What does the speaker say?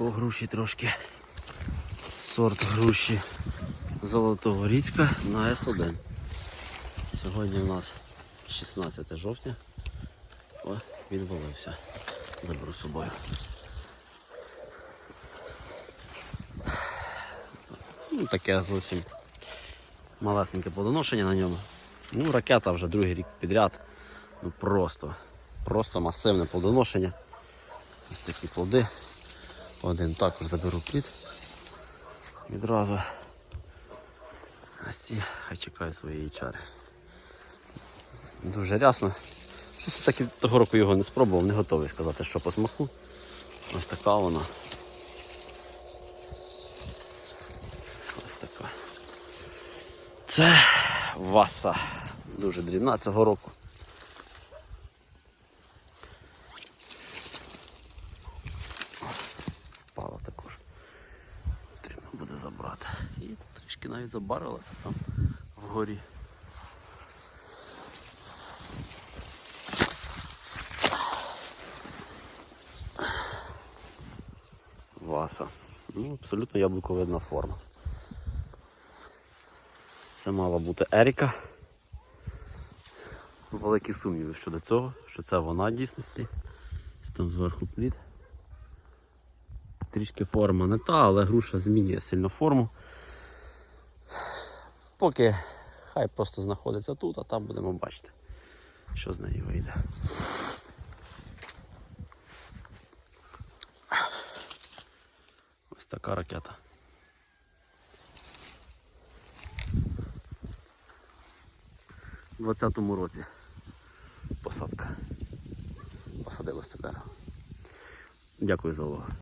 По груші трошки. Сорт груші Золотогоріцька на С1. Сьогодні у нас 16 жовтня. О, він валився. Заберу з собою. Ну, таке зовсім малесеньке плодоношення на ньому. Ну, ракета вже другий рік підряд. Ну просто, просто масивне плодоношення. Ось такі плоди. Один також заберу плід. Відразу. Ці хай чекають своєї чари. Дуже рясно. Щось я таки того року його не спробував, не готовий сказати, що по смаку. Ось така вона. Ось така. Це васа. Дуже дрібна цього року. І трішки навіть забарилася там вгорі. Васа. Ну, абсолютно яблуковидна форма. Це мала бути Еріка. Великі сумніви щодо цього, що це вона в дійсності. Там зверху плід. Трішки форма не та, але груша змінює сильно форму. Поки хай просто знаходиться тут, а там будемо бачити, що з неї вийде. Ось така ракета. У 20-му році посадка. Посадилося дерево. Дякую за увагу.